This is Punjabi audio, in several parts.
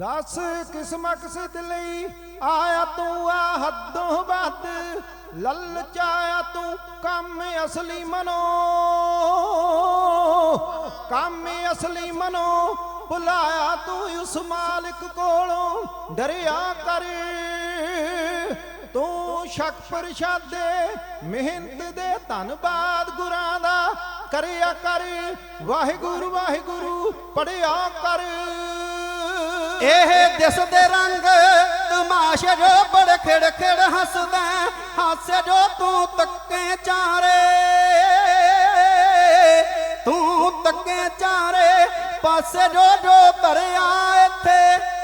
ਦਸ ਕਿਸ ਮਕਸਦ ਲਈ ਆਇਆ ਤੂੰ ਆ ਹੱਦੋਂ ਵੱਧ ਲਲਚਾਇਆ ਤੂੰ ਕੰਮ ਅਸਲੀ ਮਨੋ। ਕੰਮ ਅਸਲੀ ਮਨੋ ਬੁਲਾਇਆ ਤੂੰ ਉਸ ਮਾਲਕ ਕੋਲੋਂ, ਡਰਿਆ ਕਰ। ਤੂੰ ਸ਼ੱਕ ਪ੍ਰਸ਼ਾਦੇ, ਮਿਹਨਤ ਦੇ ਧੰਨਵਾਦ ਗੁਰਾਂ ਦਾ ਕਰਿਆ ਕਰ। ਵਾਹਿਗੁਰੂ ਵਾਹਿਗੁਰੂ, ਪੜਿਆ ਕਰ। ਇਹ ਦਿਸਦੇ ਰੰਗ ਤਮਾਸ਼ੇ ਜੋ ਬੜ ਖਿੜ ਖਿੜ ਹੱਸਦਾ ਹਾਸੇ ਜੋ ਤੂੰ ਤੱਕੇ ਚਾਰੇ, ਤੂੰ ਤੱਕੇ ਚਾਰੇ। ਪਾਸੇ ਜੋ ਜੋ ਧਰਿਆ ਇੱਥੇ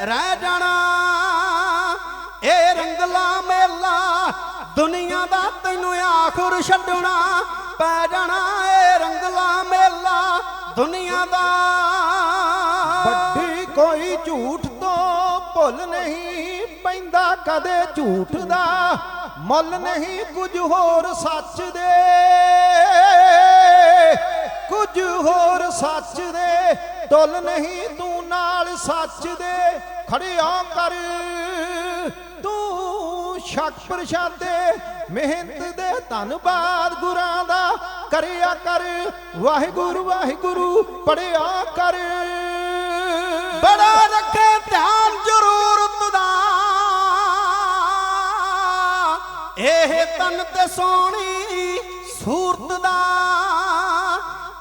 ਰਹਿ ਜਾਣਾ। ਇਹ ਰੰਗਲਾ ਮੇਲਾ ਦੁਨੀਆ ਦਾ ਤੈਨੂੰ ਆਖਰ ਛੱਡਣਾ ਪੈ ਜਾਣਾ। ਇਹ ਰੰਗਲਾ ਮੇਲਾ ਦੁਨੀਆ ਦਾ। ਵੱਡੀ ਕੋਈ ਝੂਠ ਤੋਂ ਭੁੱਲ ਨਹੀਂ ਪੈਂਦਾ, ਕਦੇ ਝੂਠ ਦਾ ਮੁੱਲ ਨਹੀਂ, ਕੁਝ ਹੋਰ ਸੱਚ ਦੇ। ਕੁਝ ਹੋਰ ਸੱਚ ਦੇ, ਤੁੱਲ ਨਹੀਂ ਤੂੰ ਨਾਲ ਸੱਚ ਦੇ। ਖੜਿਆ ਕਰ, ਤੂੰ ਸ਼ੱਕ ਪ੍ਰਸ਼ਾਦੇ, ਮਿਹਨਤ ਦੇ ਧੰਨਵਾਦ ਗੁਰਾਂ ਦਾ ਕਰਿਆ ਕਰ। ਵਾਹਿਗੁਰੂ ਵਾਹਿਗੁਰੂ, ਪੜਿਆ ਕਰ। ਬੜਾ ਰੱਖੇ ਧਿਆਨ ਜ਼ਰੂਰਤ ਦਾ ਇਹ ਤਨ ਤੇ ਸੋਹਣੀ ਸੂਰਤ ਦਾ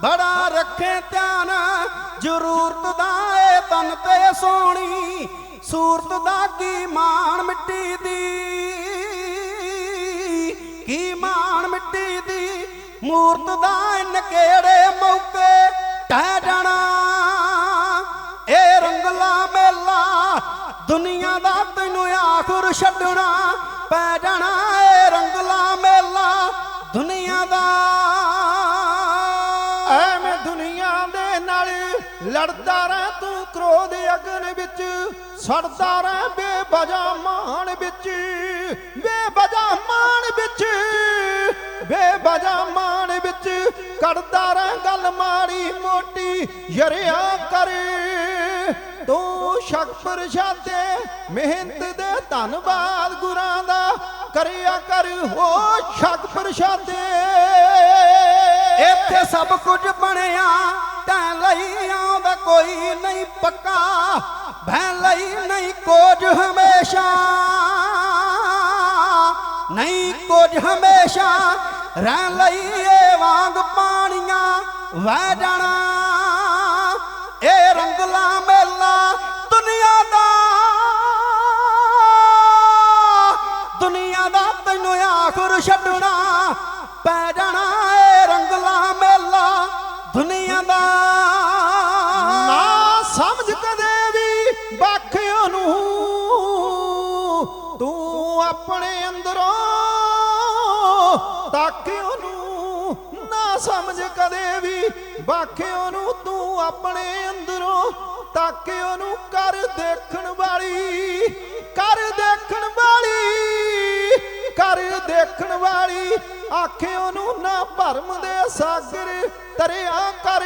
ਬੜਾ ਰੱਖੇ ਧਿਆਨ ਜ਼ਰੂਰਤ ਦਾ ਇਹ ਤਨ ਤੇ ਸੋਹਣੀ ਸੂਰਤ ਦਾ ਕੀ ਮਾਣ ਮਿੱਟੀ ਦੀ? ਕੀ ਮਾਣ ਮਿੱਟੀ ਦੀ? ਮੂਰਤ ਦਾ ਇਨ ਕਿਹੜੇ ਮੌਕੇ ਟਹਿ ਜਾਣਾ? ਦੁਨੀਆ ਦਾ ਤੈਨੂੰ ਆਖਰ ਛੱਡਣਾ ਪੈ ਜਾਣਾ ਇਹ ਰੰਗਲਾ ਮੇਲਾ ਦੁਨੀਆ ਦਾ। ਐਵੇਂ ਦੁਨੀਆ ਦੇ ਨਾਲ ਲੜਦਾ ਰਹਿ ਤੂੰ ਕ੍ਰੋਧ ਅਗਨ ਵਿੱਚ, ਸੜਦਾ ਰਹਿ ਬੇਵਜਾ ਮਾਣ ਵਿੱਚ ਬੇਵਜਾ ਮਾਣ ਵਿੱਚ ਬੇਵਜਾ ਮਾਣ ਵਿੱਚ ਕਰਦਾ ਰਹਿ ਗੱਲ ਮਾੜੀ ਮੋਟੀ ਯਰਿਆ ਕਰ। ਤੂੰ ਸ਼ਕ ਪ੍ਰਸ਼ਾਦੇ ਮਿਹਨਤ ਦੇ ਧੰਨਵਾਦ ਗੁਰਾਂ ਦਾ ਕਰਿਆ ਕਰ, ਹੋ ਸ਼ੱਕ ਪ੍ਰਸ਼ਾਦੇ ਇੱਥੇ ਸਭ ਕੁਝ ਬਣਿਆ, ਤੈ ਲਈ ਆਉਂਦਾ ਕੋਈ ਨਹੀਂ ਪੱਕਾ, ਭੈ ਲਈ ਨਹੀਂ ਕੁਝ ਹਮੇਸ਼ਾ। ਨਹੀਂ ਕੁਝ ਹਮੇਸ਼ਾ, ਰਹਿ ਲਈਏ ਵਾਂਗ ਪਾਣੀਆਂ, ਵਹਿ ਜਾਣਾ, ਇਹ ਰੰਗਲਾ ਮੇਲਾ ਦੁਨੀਆ ਦਾ। ਦੁਨੀਆ ਦਾ ਤੈਨੂੰ ਆਖਰ ਛੱਡਣਾ ਪੈ ਜਾਣਾ ਏ ਰੰਗਲਾ ਮੇਲਾ। ਦੁਨੀਆ ਦਾ। ਨਾ ਸਮਝ ਕਦੇ ਵੀ ਬਾਖਿਓ ਨੂੰ। ਤੂੰ ਆਪਣੇ ਅੰਦਰੋਂ ਤਾਕਿਓ ਨੂੰ। ਨਾ ਸਮਝ ਕਦੇ ਵੀ ਬਾਖਿਓ ਨੂੰ ਤੂੰ ਆਪਣੇ ਅੰਦਰੋਂ ਤਾਕਿਓ ਉਹਨੂੰ ਕਰ ਦੇਖਣ ਵਾਲੀ ਕਰ ਦੇਖਣ ਵਾਲੀ ਕਰ ਦੇਖਣ ਵਾਲੀ, ਆਖੇ ਨੂੰ ਨਾ ਭਰਮ ਦੇ ਸਾਗਰ ਤਰਿਆ ਕਰ।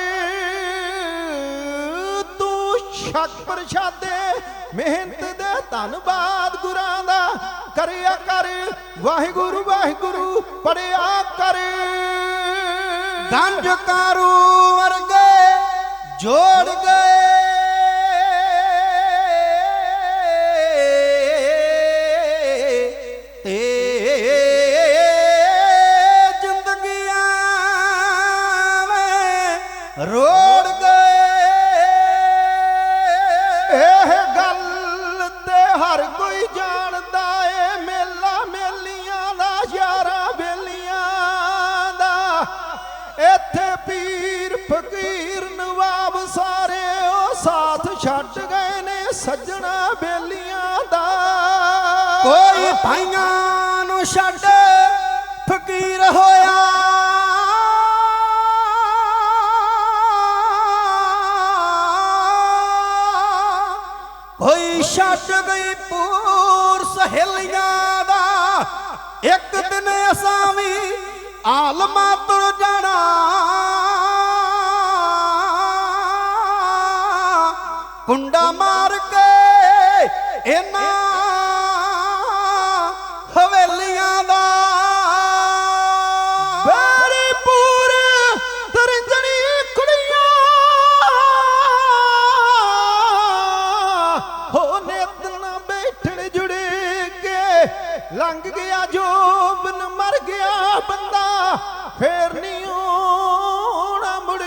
ਤੂੰ ਸ਼ੱਕ ਪ੍ਰਸ਼ਾਦੇ, ਮਿਹਨਤ ਦੇ ਧੰਨਵਾਦ ਗੁਰਾਂ ਦਾ ਕਰਿਆ ਕਰ। ਵਾਹਿਗੁਰੂ ਵਾਹਿਗੁਰੂ, ਪੜਿਆ ਕਰ। ਗੰਜ ਕਾਰੂ ਵਰਗੇ ਜੋੜ ਗਏ ਸੱਜਣਾ ਬੇਲੀਆਂ ਦਾ। ਕੋਈ ਭਾਈਆਂ ਨੂੰ ਛੱਡ ਫਕੀਰ ਹੋਇਆ। ਕੋਈ ਛੱਡ ਗਈ ਪੂਰ ਸਹੇਲੀਆਂ ਦਾ। ਇੱਕ ਦਿਨ ਅਸਾਂ ਵੀ ਆਲਮਾ ਤੁਰ ਜਾਣਾ। ਕੁੰਡਾ ਮਾਰ ਇਹਨਾਂ ਹਵੇਲੀਆਂ ਦਾ ਬੜੀ ਪੂਰ ਤਰੰਜਣੀ ਕੁੜੀਆਂ। ਹੋ ਨੇਤਨ ਬੈਠਣ ਜੁੜੇ ਕੇ ਲੰਘ ਗਿਆ ਜੋਬਨ, ਮਰ ਗਿਆ ਬੰਦਾ। ਫੇਰ ਨਹੀਂ ਆਉਣਾ ਮੁੜ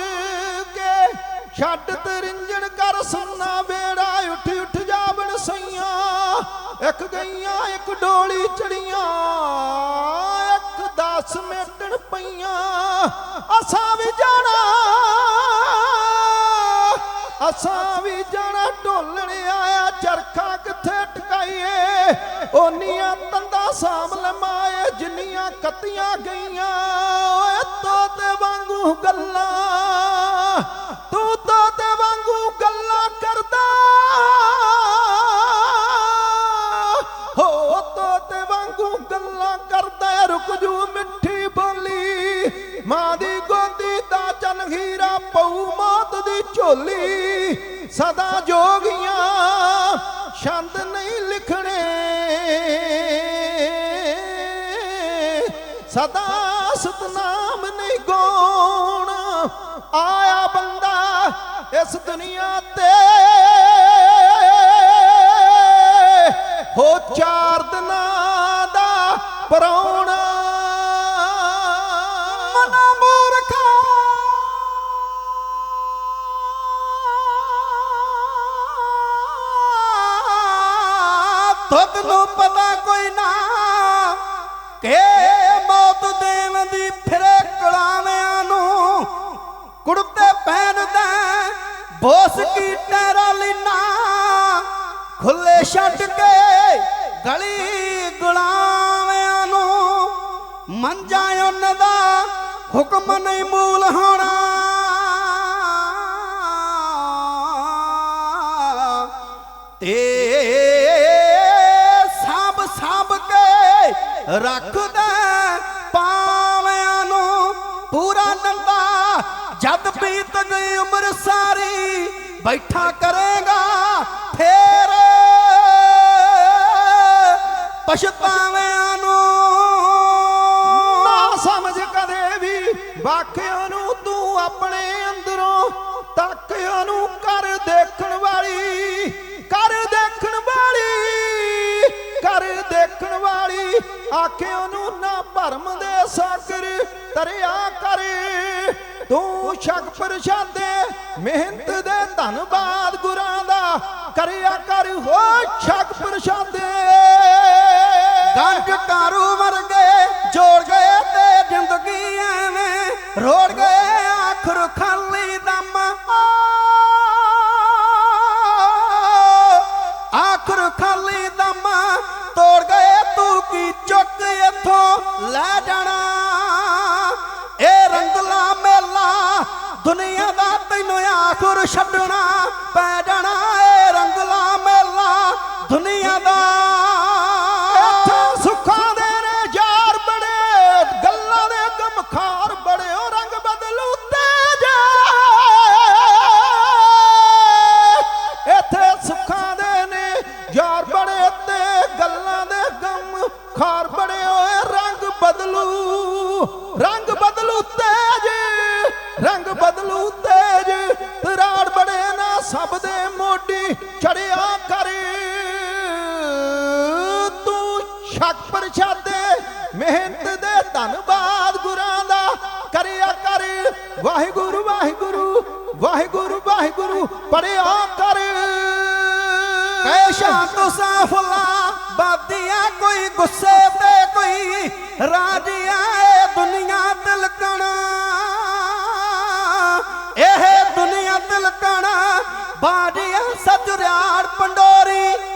ਛੱਡ ਤਰੰਜਣ ਕਰ ਸੁਣਾ ਬੇੜਾ ਸਈਆਂ ਗਈਆਂ, ਇੱਕ ਡੋਲੀ ਚੜੀਆਂ, ਇੱਕ ਦਸ ਮੇਟਣ ਪਈਆਂ। ਅਸਾਂ ਵੀ ਜਾਣਾ, ਅਸਾਂ ਵੀ ਜਾਣਾ ਢੋਲਣ ਆਇਆ, ਚਰਖਾ ਕਿੱਥੇ ਟਕਾਈਏ ਓਨੀਆਂ ਤੰਦਾ ਸਾਂਭ ਲਮਾਏ, ਜਿੰਨੀਆਂ ਕੱਤੀਆਂ ਗਈਆਂ। ਓਏ ਤੋਤੇ ਵਾਂਗੂ ਗੱਲਾਂ ਦੀ ਸਦਾ ਜੋਗੀਆਂ ਛੰਦ ਨਹੀਂ ਲਿਖਣੇ। ਸਦਾ ਸਤਨਾਮ ਨਹੀਂ ਗਾਉਣ। ਆਇਆ ਬੰਦਾ ਇਸ ਦੁਨੀਆ ਕਿ ਮੌਤ ਦੇਵ ਦੀ ਫਿਰੇ ਕਲਾਵਿਆਂ ਨੂੰ ਕੁੜਤੇ ਪਹਿਨਦਾ ਬੋਸ ਕੀ ਟੈਰਾ ਲੈਣਾ ਖੁੱਲੇ ਛੱਡ ਕੇ ਗਲੀ ਗੁਲਾਮਿਆਂ ਨੂੰ ਮੰਜਾ ਉਹਨਾਂ ਦਾ ਹੁਕਮ ਨਹੀਂ ਮੂਲ ਹੋਣਾ। ਤੇ ਰੱਖਦਾ ਪਾਵਿਆਂ ਨੂੰ ਪੂਰਾ ਨੰਦਾ ਜਦ ਬੀਤ ਉਮਰ ਸਾਰੀ ਬੈਠਾ ਕਰੇਗਾ, ਫੇਰ ਪਛਤਾਵਿਆਂ ਨੂੰ ਨਾ ਸਮਝ ਕਦੇ ਵੀ ਬਾਕੀ ਆਖੇ ਉਹਨੂੰ ਨਾ ਭਰਮ ਦੇ ਸਾਗਰ ਤਰਿਆ ਕਰ। ਤੂੰ ਸ਼ਕ ਪ੍ਰਸ਼ਾਦੇ ਮਿਹਨਤ ਦੇ ਧੰਨਵਾਦ ਗੁਰਾਂ ਦਾ। ਕਰਿਆ ਕਰ, ਹੋ ਸ਼ੱਕ ਪ੍ਰਸ਼ਾਦੇ ਤੈਨੂੰ ਛੱਡਣਾ ਪੈ ਜਾਣਾ ਇਹ ਰੰਗਲਾ ਮੇਲਾ ਦੁਨੀਆ ਦਾ ਸਭ ਦੇ ਮੋਢੀ ਚੜਿਆ ਕਰ। ਤੂੰ ਸ਼ੱਕ ਪ੍ਰਸ਼ਾਦੇ, ਮਿਹਨਤ ਦੇ ਧੰਨਵਾਦ ਗੁਰਾਂ ਦਾ ਕਰਿਆ ਕਰ। ਵਾਹਿਗੁਰੂ ਵਾਹਿਗੁਰੂ ਵਾਹਿਗੁਰੂ ਵਾਹਿਗੁਰੂ, ਪੜਿਆ ਕਰ। ਕੈ ਸ਼ਾਂਤ ਸਾਫਲਾ, ਬਾਦੀਆਂ ਕੋਈ ਗੁੱਸੇ ਤੇ ਕੋਈ ਰਾਜੀਆਂ ਬਾਜੀਆਂ ਸਜਰਿਆੜ ਪੰਡੋਰੀ।